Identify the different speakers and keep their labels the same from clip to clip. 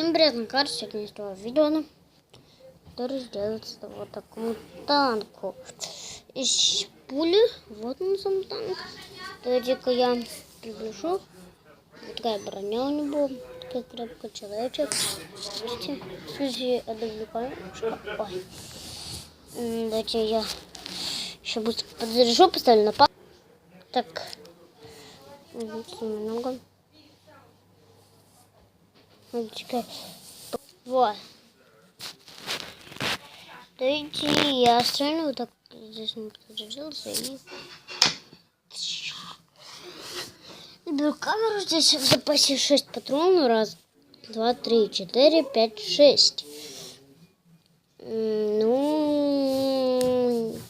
Speaker 1: Привет, на карте сегодня снимаю видео, который сделается вот такому танку. Из пули, вот он сам танк. Давайте-ка я приближу. Вот такая броня у него, такая крепкая человечек. Видите? Слушайте, отвлекаю. Ой. Давайте я еще быстро подзаряжу, поставлю на пал. Так. Мгм, Немного. Чекай. Вот. Дайте я стрельну вот так здесь не подзарядился и... Беру камеру, здесь в запасе 6 патронов. Раз, два, три, четыре, пять, шесть. Ну,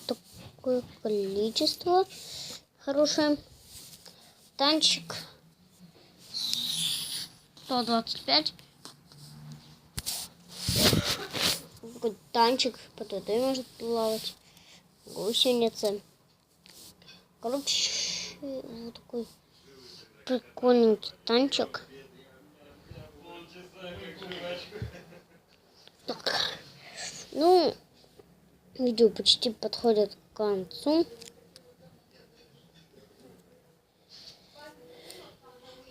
Speaker 1: такое количество хорошее. Танчик 125. Такой танчик водой может плавать. Гусеница. Короче, вот такой прикольненький танчик. Так. Ну, видео почти подходит к концу.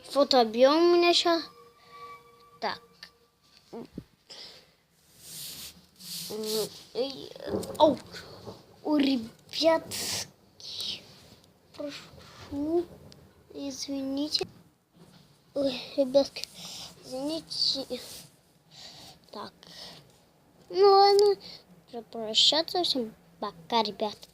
Speaker 1: Фотообъем у меня сейчас. Эй, Ау. У ребят, прошу, извините. Ой, ребятки, извините. Так. Ну ладно, прощаться всем. Пока, ребятки.